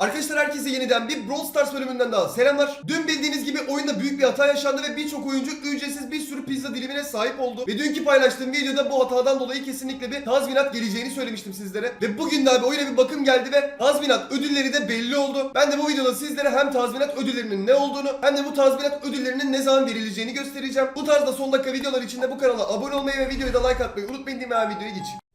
Arkadaşlar herkese yeniden bir Brawl Stars bölümünden daha selamlar. Dün bildiğiniz gibi oyunda büyük bir hata yaşandı ve birçok oyuncu ücretsiz bir sürü pizza dilimine sahip oldu. Ve dünkü paylaştığım videoda bu hatadan dolayı kesinlikle bir tazminat geleceğini söylemiştim sizlere. Ve bugün de abi oyuna bir bakım geldi ve tazminat ödülleri de belli oldu. Ben de bu videoda sizlere hem tazminat ödüllerinin ne olduğunu hem de bu tazminat ödüllerinin ne zaman verileceğini göstereceğim. Bu tarzda son dakika videolar için de bu kanala abone olmayı ve videoya da like atmayı unutmayın hemen videoya geçeyim.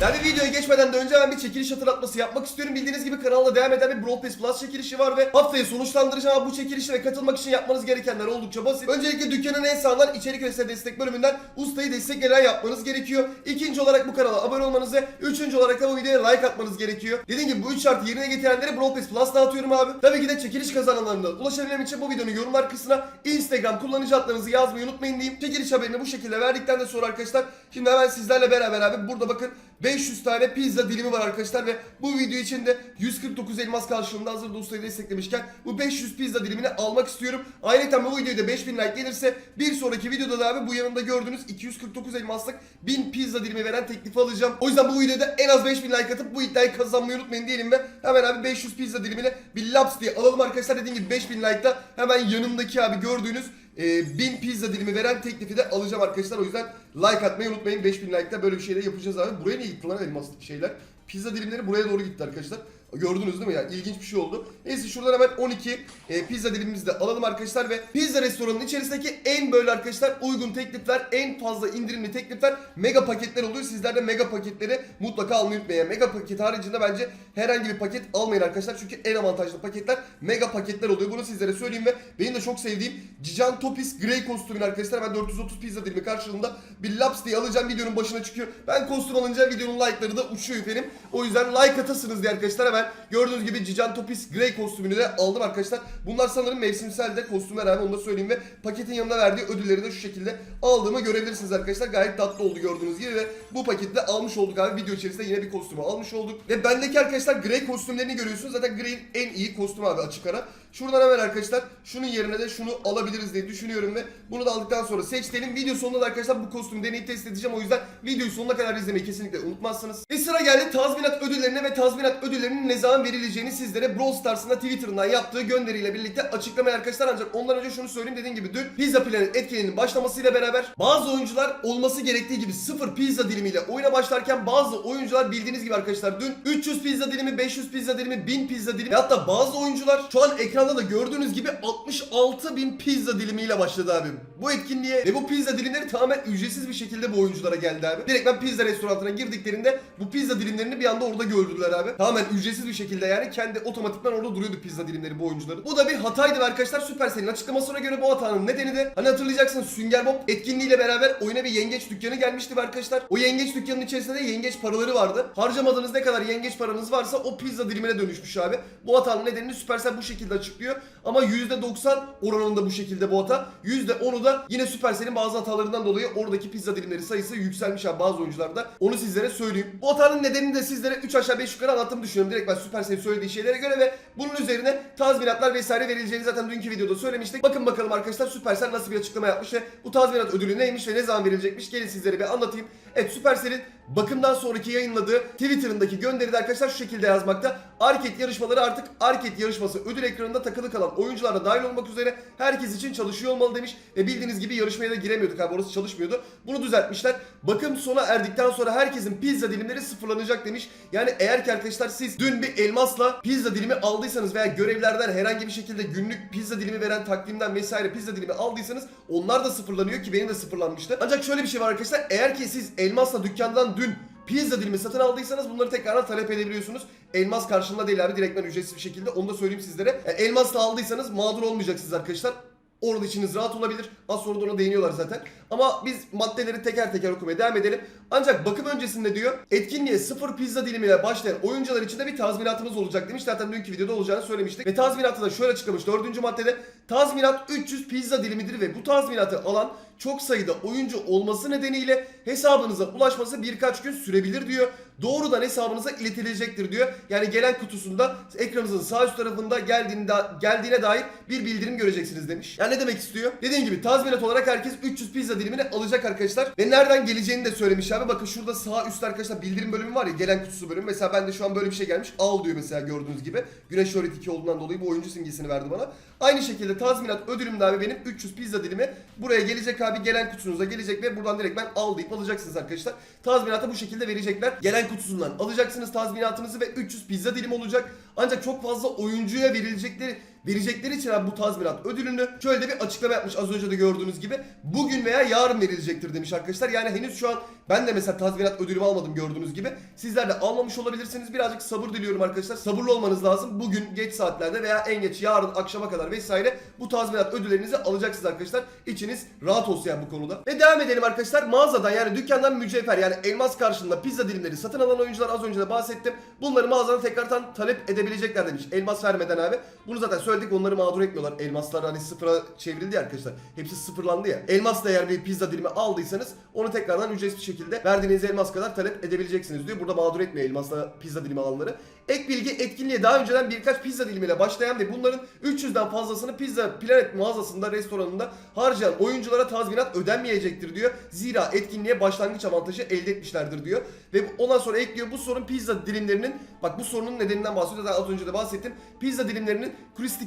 Yani videoya geçmeden de önce ben bir çekiliş hatırlatması yapmak istiyorum. Bildiğiniz gibi kanalda devam eden bir Brawl Pass Plus çekilişi var ve haftayı sonuçlandıracağım ama bu çekilişe katılmak için yapmanız gerekenler oldukça basit. Öncelikle dükkanın en sağından içerik ve size destek bölümünden ustayı destekleyen yapmanız gerekiyor. İkinci olarak bu kanala abone olmanızı, üçüncü olarak da bu videoya like atmanız gerekiyor. Dediğim gibi bu üç şartı yerine getirenlere Brawl Pass Plus dağıtıyorum abi. Tabii ki de çekiliş kazananlarına ulaşabilmem için bu videonun yorumlar kısmına Instagram kullanıcı adlarınızı yazmayı unutmayın diyeyim. Çekiliş haberini bu şekilde verdikten de sonra arkadaşlar şimdi hemen sizlerle beraber abi burada bakın 500 tane pizza dilimi var arkadaşlar ve bu video için de 149 elmas karşılığında hazırda ustayı desteklemişken bu 500 pizza dilimini almak istiyorum. Ayrıca bu videoya da 5000 like gelirse bir sonraki videoda da abi bu yanında gördüğünüz 249 elmaslık 1000 pizza dilimi veren teklifi alacağım. O yüzden bu videoda en az 5000 like atıp bu iddiayı kazanmayı unutmayın diyelim ve hemen abi 500 pizza dilimini bir laps diye alalım arkadaşlar. Dediğim gibi 5000 like'da hemen yanımdaki abi gördüğünüz e, 1000 pizza dilimi veren teklifi de alacağım arkadaşlar. O yüzden like atmayı unutmayın. 5000 like'da böyle bir şey yapacağız abi. Buraya niye gitti lan elmaslık şeyler? Pizza dilimleri buraya doğru gitti arkadaşlar. Gördünüz değil mi ya? İlginç bir şey oldu. Neyse şuradan hemen 12 e, pizza dilimimizi de alalım arkadaşlar ve pizza restoranının içerisindeki en böyle arkadaşlar uygun teklifler, en fazla indirimli teklifler mega paketler oluyor. Sizler de mega paketleri mutlaka almayı unutmayın. Mega paket haricinde bence herhangi bir paket almayın arkadaşlar. Çünkü en avantajlı paketler mega paketler oluyor. Bunu sizlere söyleyeyim ve benim de çok sevdiğim Cican Topis Grey kostümünü arkadaşlar ben 430 pizza dilimi karşılığında bir laps diye alacağım videonun başına çıkıyor. Ben kostüm alınca videonun like'ları da uçuyor efendim. O yüzden like atasınız diye arkadaşlar hemen gördüğünüz gibi Cican Topis Grey kostümünü de aldım arkadaşlar. Bunlar sanırım mevsimsel de kostümler abi onu da söyleyeyim ve paketin yanında verdiği ödülleri de şu şekilde aldığımı görebilirsiniz arkadaşlar. Gayet tatlı oldu gördüğünüz gibi ve bu paketle almış olduk abi. Video içerisinde yine bir kostümü almış olduk. Ve bendeki arkadaşlar Grey kostümlerini görüyorsunuz. Zaten Grey'in en iyi kostümü abi açık ara. Şuradan hemen arkadaşlar şunun yerine de şunu alabiliriz diye düşünüyorum ve bunu da aldıktan sonra seçtiğim video sonunda da arkadaşlar bu kostümü deneyip test edeceğim. O yüzden videoyu sonuna kadar izlemeyi kesinlikle unutmazsınız. Ve sıra geldi tazminat ödüllerine ve tazminat ödüllerinin ne zaman verileceğini sizlere Brawl Stars'ın da Twitter'ından yaptığı gönderiyle birlikte açıklamaya arkadaşlar. Ancak ondan önce şunu söyleyeyim dediğim gibi dün Pizza Planet etkinliğinin başlamasıyla beraber bazı oyuncular olması gerektiği gibi sıfır pizza dilimiyle oyuna başlarken bazı oyuncular bildiğiniz gibi arkadaşlar dün 300 pizza dilimi, 500 pizza dilimi, 1000 pizza dilimi hatta bazı oyuncular şu an ekranda da gördüğünüz gibi 66 bin pizza dilimiyle başladı abi. Bu etkinliğe ve bu pizza dilimleri tamamen ücretsiz bir şekilde bu oyunculara geldi abi. Direkt ben pizza restoranına girdiklerinde bu pizza dilimlerini bir anda orada gördüler abi. Tamamen ücretsiz bir şekilde yani kendi otomatikman orada duruyordu pizza dilimleri bu oyuncuların. Bu da bir hataydı arkadaşlar Supercell'in açıklamasına göre bu hatanın nedeni de hani hatırlayacaksınız Sünger Bob etkinliğiyle beraber oyuna bir yengeç dükkanı gelmişti arkadaşlar. O yengeç dükkanının içerisinde de yengeç paraları vardı. Harcamadığınız ne kadar yengeç paranız varsa o pizza dilimine dönüşmüş abi. Bu hatanın nedenini Supercell bu şekilde açıklıyor. Ama %90 oranında bu şekilde bu hata. %10'u da yine Supercell'in bazı hatalarından dolayı oradaki pizza dilimleri sayısı yükselmiş abi bazı oyuncularda. Onu sizlere söyleyeyim. Bu hatanın nedenini de sizlere 3 aşağı 5 yukarı anlattığımı düşünüyorum. Direkt ben Supercell'in söylediği şeylere göre ve bunun üzerine tazminatlar vesaire verileceğini zaten dünkü videoda söylemiştik. Bakın bakalım arkadaşlar Supercell nasıl bir açıklama yapmış ve bu tazminat ödülü neymiş ve ne zaman verilecekmiş gelin sizlere bir anlatayım. Evet Supercell'in bakımdan sonraki yayınladığı Twitter'ındaki gönderide arkadaşlar şu şekilde yazmakta. Arket yarışmaları artık Arket yarışması ödül ekranında takılı kalan oyuncular da dahil olmak üzere herkes için çalışıyor olmalı demiş. Ve bildiğiniz gibi yarışmaya da giremiyorduk abi orası çalışmıyordu. Bunu düzeltmişler. Bakım sona erdikten sonra herkesin pizza dilimleri sıfırlanacak demiş. Yani eğer ki arkadaşlar siz dün bir elmasla pizza dilimi aldıysanız veya görevlerden herhangi bir şekilde günlük pizza dilimi veren takvimden vesaire pizza dilimi aldıysanız onlar da sıfırlanıyor ki benim de sıfırlanmıştı. Ancak şöyle bir şey var arkadaşlar eğer ki siz elmasla dükkandan dün pizza dilimi satın aldıysanız bunları tekrardan talep edebiliyorsunuz. Elmas karşılığında değil abi direktmen ücretsiz bir şekilde onu da söyleyeyim sizlere. Yani elmasla aldıysanız mağdur olmayacaksınız arkadaşlar. Orada içiniz rahat olabilir. Az sonra da ona değiniyorlar zaten. Ama biz maddeleri teker teker okumaya devam edelim. Ancak bakım öncesinde diyor etkinliğe sıfır pizza dilimiyle başlayan oyuncular için de bir tazminatımız olacak demiş. Zaten dünkü videoda olacağını söylemiştik. Ve tazminatı da şöyle açıklamış. Dördüncü maddede tazminat 300 pizza dilimidir ve bu tazminatı alan çok sayıda oyuncu olması nedeniyle hesabınıza ulaşması birkaç gün sürebilir diyor. Doğrudan hesabınıza iletilecektir diyor. Yani gelen kutusunda ekranınızın sağ üst tarafında geldiğinde, geldiğine dair bir bildirim göreceksiniz demiş. Yani ne demek istiyor? Dediğim gibi tazminat olarak herkes 300 pizza dilimini alacak arkadaşlar. Ve nereden geleceğini de söylemiş abi. Bakın şurada sağ üstte arkadaşlar bildirim bölümü var ya gelen kutusu bölümü. Mesela bende şu an böyle bir şey gelmiş. Al diyor mesela gördüğünüz gibi. Güneş Şöhret 2 olduğundan dolayı bu oyuncu simgesini verdi bana. Aynı şekilde tazminat ödülüm de abi benim 300 pizza dilimi buraya gelecek abi. Gelen kutunuza gelecek ve buradan direkt ben al deyip alacaksınız arkadaşlar. Tazminatı bu şekilde verecekler. Gelen kutusundan alacaksınız tazminatınızı ve 300 pizza dilimi olacak. Ancak çok fazla oyuncuya verilecekleri verecekleri için bu tazminat ödülünü şöyle de bir açıklama yapmış az önce de gördüğünüz gibi. Bugün veya yarın verilecektir demiş arkadaşlar. Yani henüz şu an ben de mesela tazminat ödülümü almadım gördüğünüz gibi. Sizler de almamış olabilirsiniz. Birazcık sabır diliyorum arkadaşlar. Sabırlı olmanız lazım. Bugün geç saatlerde veya en geç yarın akşama kadar vesaire bu tazminat ödüllerinizi alacaksınız arkadaşlar. İçiniz rahat olsun yani bu konuda. Ve devam edelim arkadaşlar. Mağazadan yani dükkandan mücevher yani elmas karşılığında pizza dilimleri satın alan oyuncular az önce de bahsettim. Bunları mağazadan tekrardan talep edebilecekler demiş. Elmas vermeden abi. Bunu zaten söyledik onları mağdur etmiyorlar. Elmaslar hani sıfıra çevrildi ya arkadaşlar. Hepsi sıfırlandı ya. Elmasla eğer bir pizza dilimi aldıysanız onu tekrardan ücretsiz bir şekilde verdiğiniz elmas kadar talep edebileceksiniz diyor. Burada mağdur etmiyor elmasla pizza dilimi alanları. Ek bilgi etkinliğe daha önceden birkaç pizza dilimiyle başlayan ve bunların 300'den fazlasını Pizza Planet mağazasında, restoranında harcayan oyunculara tazminat ödenmeyecektir diyor. Zira etkinliğe başlangıç avantajı elde etmişlerdir diyor. Ve ondan sonra ekliyor bu sorun pizza dilimlerinin bak bu sorunun nedeninden bahsediyor. Zaten az önce de bahsettim. Pizza dilimlerinin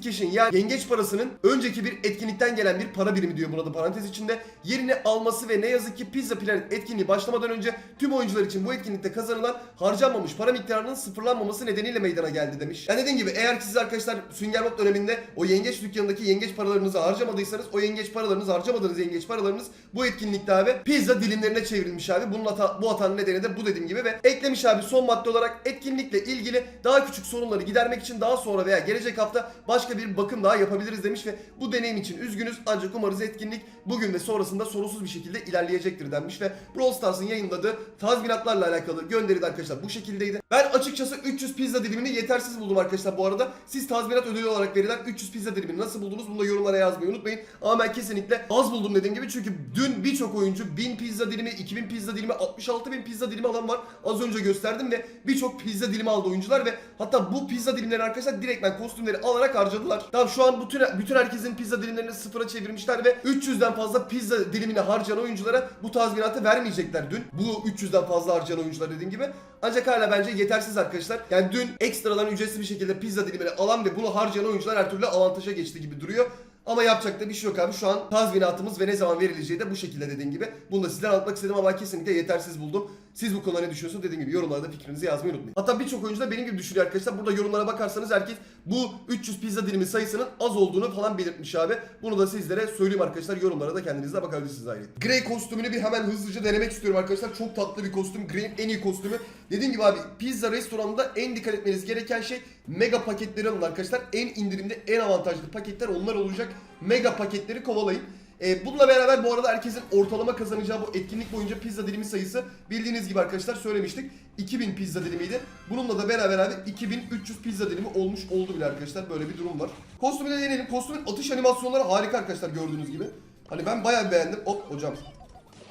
Christication yani yengeç parasının önceki bir etkinlikten gelen bir para birimi diyor burada parantez içinde. Yerini alması ve ne yazık ki Pizza Planet etkinliği başlamadan önce tüm oyuncular için bu etkinlikte kazanılan harcanmamış para miktarının sıfırlanmaması nedeniyle meydana geldi demiş. Yani dediğim gibi eğer siz arkadaşlar Sünger Bob döneminde o yengeç dükkanındaki yengeç paralarınızı harcamadıysanız o yengeç paralarınız harcamadığınız yengeç paralarınız bu etkinlikte abi pizza dilimlerine çevrilmiş abi. Bunun hata, bu hatanın nedeni de bu dediğim gibi ve eklemiş abi son madde olarak etkinlikle ilgili daha küçük sorunları gidermek için daha sonra veya gelecek hafta başka bir bakım daha yapabiliriz demiş ve bu deneyim için üzgünüz ancak umarız etkinlik bugün ve sonrasında sorunsuz bir şekilde ilerleyecektir denmiş ve Brawl Stars'ın yayınladığı tazminatlarla alakalı gönderi de arkadaşlar bu şekildeydi. Ben açıkçası 300 pizza dilimini yetersiz buldum arkadaşlar bu arada. Siz tazminat ödülü olarak verilen 300 pizza dilimini nasıl buldunuz? Bunu da yorumlara yazmayı unutmayın. Ama ben kesinlikle az buldum dediğim gibi çünkü dün birçok oyuncu 1000 pizza dilimi, 2000 pizza dilimi, 66 bin pizza dilimi alan var. Az önce gösterdim ve birçok pizza dilimi aldı oyuncular ve hatta bu pizza dilimleri arkadaşlar direktmen kostümleri alarak harcadılar. Tamam şu an bütün bütün herkesin pizza dilimlerini sıfıra çevirmişler ve 300'den fazla pizza dilimini harcayan oyunculara bu tazminatı vermeyecekler dün. Bu 300'den fazla harcayan oyuncular dediğim gibi. Ancak hala bence yetersiz arkadaşlar. Yani dün ekstradan ücretsiz bir şekilde pizza dilimini alan ve bunu harcayan oyuncular her türlü avantaja geçti gibi duruyor. Ama yapacak da bir şey yok abi. Şu an tazminatımız ve ne zaman verileceği de bu şekilde dediğim gibi. Bunu da sizden anlatmak istedim ama kesinlikle yetersiz buldum. Siz bu konuda ne düşünüyorsunuz dediğim gibi yorumlarda fikrinizi yazmayı unutmayın. Hatta birçok oyuncu da benim gibi düşünüyor arkadaşlar. Burada yorumlara bakarsanız herkes bu 300 pizza dilimi sayısının az olduğunu falan belirtmiş abi. Bunu da sizlere söyleyeyim arkadaşlar. Yorumlara da kendiniz de bakabilirsiniz ayrı. Grey kostümünü bir hemen hızlıca denemek istiyorum arkadaşlar. Çok tatlı bir kostüm. Grey'in en iyi kostümü. Dediğim gibi abi pizza restoranında en dikkat etmeniz gereken şey mega paketleri alın arkadaşlar. En indirimde en avantajlı paketler onlar olacak. Mega paketleri kovalayın. E, bununla beraber bu arada herkesin ortalama kazanacağı bu etkinlik boyunca pizza dilimi sayısı bildiğiniz gibi arkadaşlar söylemiştik. 2000 pizza dilimiydi. Bununla da beraber abi 2300 pizza dilimi olmuş oldu bile arkadaşlar. Böyle bir durum var. Kostümü de deneyelim. Kostümün atış animasyonları harika arkadaşlar gördüğünüz gibi. Hani ben bayağı beğendim. Hop hocam.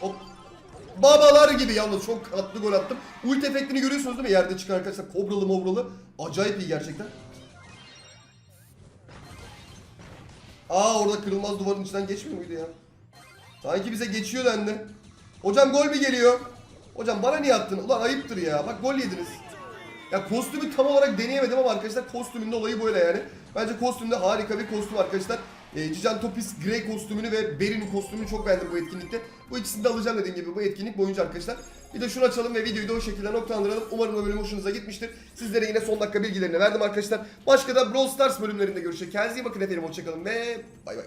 Hop. Babalar gibi yalnız çok atlı gol attım. Ult efektini görüyorsunuz değil mi? Yerde çıkan arkadaşlar kobralı mobralı. Acayip iyi gerçekten. Aa orada kırılmaz duvarın içinden geçmiyor muydu ya? Sanki bize geçiyor dendi. Hocam gol mü geliyor? Hocam bana niye attın? Ulan ayıptır ya. Bak gol yediniz. Ya kostümü tam olarak deneyemedim ama arkadaşlar kostümün de olayı böyle yani. Bence kostümde harika bir kostüm arkadaşlar. E, Cican Topis Grey kostümünü ve Beri'nin kostümünü çok beğendim bu etkinlikte. Bu ikisini de alacağım dediğim gibi bu etkinlik boyunca arkadaşlar. Bir de şunu açalım ve videoyu da o şekilde noktalandıralım. Umarım bu bölüm hoşunuza gitmiştir. Sizlere yine son dakika bilgilerini verdim arkadaşlar. Başka da Brawl Stars bölümlerinde görüşecek. Kendinize iyi bakın efendim. Hoşçakalın ve bay bay.